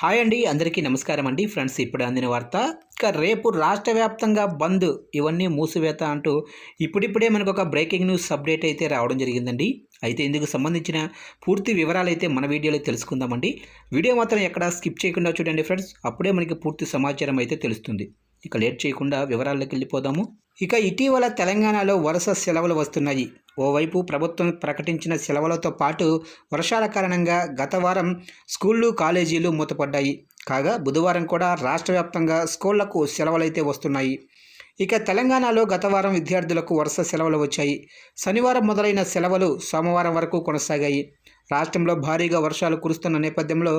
Hi అండి అందరికీ నమస్కారం అండి. ఫ్రెండ్స్ ఇప్పుడు అందిన వార్త ఇక రేపు రాష్ట్ర వ్యాప్తంగా బంద్ ఇవన్నీ మూసివేత అంటూ ఇప్పుడిప్పుడే మనకు ఒక బ్రేకింగ్ న్యూస్ అప్డేట్ అయితే రావడం జరిగిందండి. అయితే ఇందుకు సంబంధించిన పూర్తి వివరాలు అయితే మన వీడియోలో తెలుసుకుందామండి. వీడియో మాత్రం ఎక్కడ స్కిప్ చేయకుండా చూడండి ఫ్రెండ్స్. అప్పుడే మనకి పూర్తి సమాచారం అయితే తెలుస్తుంది. ఇక లేట్ చేయకుండా వివరాల్లోకి వెళ్ళిపోదాము. ఇక ఇటీవల తెలంగాణలో వరుస సెలవులు వస్తున్నాయి. ఓవైపు ప్రభుత్వం ప్రకటించిన సెలవులతో పాటు వర్షాల కారణంగా గత వారం స్కూళ్ళు కాలేజీలు మూతపడ్డాయి. కాగా బుధవారం కూడా రాష్ట్ర వ్యాప్తంగా స్కూళ్ళకు సెలవులైతే వస్తున్నాయి. ఇక తెలంగాణలో గత వారం విద్యార్థులకు వరుస సెలవులు వచ్చాయి. శనివారం మొదలైన సెలవులు సోమవారం వరకు కొనసాగాయి. రాష్ట్రంలో భారీగా వర్షాలు కురుస్తున్న నేపథ్యంలో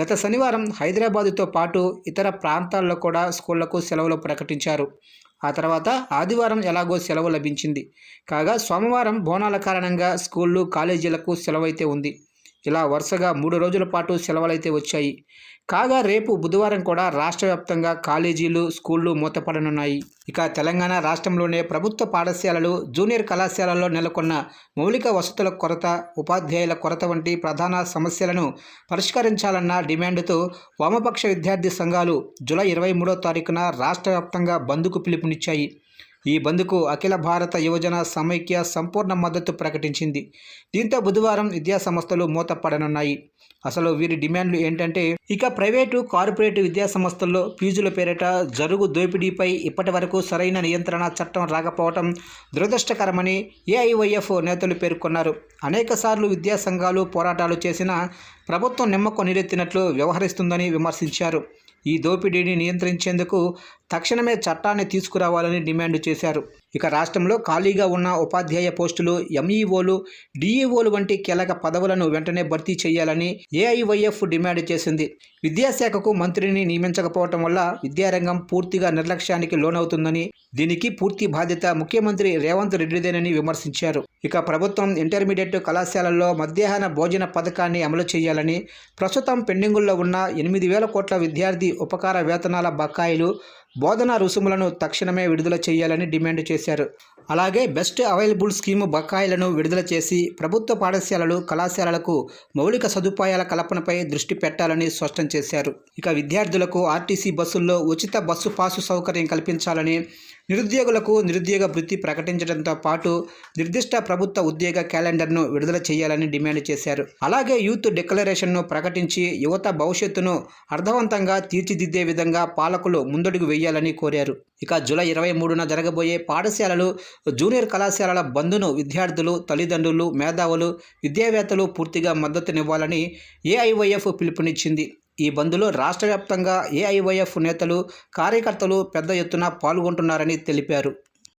గత శనివారం హైదరాబాదుతో పాటు ఇతర ప్రాంతాల్లో కూడా స్కూళ్ళకు సెలవులు ప్రకటించారు. ఆ తర్వాత ఆదివారం ఎలాగో సెలవు లభించింది. కాగా సోమవారం బోనాల కారణంగా స్కూళ్ళు కాలేజీలకు సెలవైతే ఉంది. ఇలా వరుసగా మూడు రోజుల పాటు సెలవులైతే వచ్చాయి. కాగా రేపు బుధవారం కూడా రాష్ట్ర వ్యాప్తంగా కాలేజీలు స్కూళ్ళు మూతపడనున్నాయి. ఇక తెలంగాణ రాష్ట్రంలోనే ప్రభుత్వ పాఠశాలలు జూనియర్ కళాశాలల్లో నెలకొన్న మౌలిక వసతుల కొరత ఉపాధ్యాయుల కొరత వంటి ప్రధాన సమస్యలను పరిష్కరించాలన్న డిమాండ్తో వామపక్ష విద్యార్థి సంఘాలు జూలై ఇరవై మూడో తారీఖున రాష్ట్ర వ్యాప్తంగా బంద్కు పిలుపునిచ్చాయి. ఈ బంద్కు అఖిల భారత యువజన సమైక్య సంపూర్ణ మద్దతు ప్రకటించింది. దీంతో బుధవారం విద్యాసంస్థలు మూతపడనున్నాయి. అసలు వీరి డిమాండ్లు ఏంటంటే ఇక ప్రైవేటు కార్పొరేట్ విద్యాసంస్థల్లో ఫీజుల పేరిట జరుగు దోపిడీపై ఇప్పటి వరకు సరైన నియంత్రణ చట్టం రాకపోవటం దురదృష్టకరమని ఏఐవైఎఫ్ నేతలు పేర్కొన్నారు. అనేక సార్లు విద్యా సంఘాలు పోరాటాలు చేసినా ప్రభుత్వం నిమ్మకు నీరెత్తినట్లు వ్యవహరిస్తుందని విమర్శించారు. ఈ దోపిడీని నియంత్రించేందుకు తక్షణమే చట్టాన్ని తీసుకురావాలని డిమాండ్ చేశారు. ఇక రాష్ట్రంలో ఖాళీగా ఉన్న ఉపాధ్యాయ పోస్టులు ఎంఈఓలు డిఈఓలు వంటి కీలక పదవులను వెంటనే భర్తీ చేయాలని ఏఐవైఎఫ్ డిమాండ్ చేసింది. విద్యాశాఖకు మంత్రిని నియమించకపోవటం వల్ల విద్యారంగం పూర్తిగా నిర్లక్ష్యానికి లోనవుతుందని దీనికి పూర్తి బాధ్యత ముఖ్యమంత్రి రేవంత్ రెడ్డిదేనని విమర్శించారు. ఇక ప్రభుత్వం ఇంటర్మీడియట్ కళాశాలల్లో మధ్యాహ్న భోజన పథకాన్ని అమలు చేయాలని ప్రస్తుతం పెండింగుల్లో ఉన్న ఎనిమిది వేల కోట్ల విద్యార్థి ఉపకార వేతనాల బకాయిలు బోధనా రుసుములను తక్షణమే విడుదల చేయాలని డిమాండ్ చేశారు. అలాగే బెస్ట్ అవైలబుల్ స్కీము బకాయిలను విడుదల చేసి ప్రభుత్వ పాఠశాలలు కళాశాలలకు మౌలిక సదుపాయాల కల్పనపై దృష్టి పెట్టాలని స్పష్టం చేశారు. ఇక విద్యార్థులకు ఆర్టీసీ బస్సుల్లో ఉచిత బస్సు పాసు సౌకర్యం కల్పించాలని నిరుద్యోగులకు నిరుద్యోగ వృత్తి ప్రకటించడంతో పాటు నిర్దిష్ట ప్రభుత్వ ఉద్యోగ క్యాలెండర్ను విడుదల చేయాలని డిమాండ్ చేశారు. అలాగే యూత్ డిక్లరేషన్ను ప్రకటించి యువత భవిష్యత్తును అర్థవంతంగా తీర్చిదిద్దే విధంగా పాలకులు ముందడుగు వేయాలని కోరారు. ఇక జూలై ఇరవై మూడున జరగబోయే పాఠశాలలు జూనియర్ కళాశాలల బంద్ను విద్యార్థులు తల్లిదండ్రులు మేధావులు విద్యావేత్తలు పూర్తిగా మద్దతునివ్వాలని ఏఐవైఎఫ్ పిలుపునిచ్చింది. ఈ బంద్లో రాష్ట్ర వ్యాప్తంగా ఏఐవైఎఫ్ నేతలు కార్యకర్తలు పెద్ద ఎత్తున పాల్గొంటున్నారని తెలిపారు.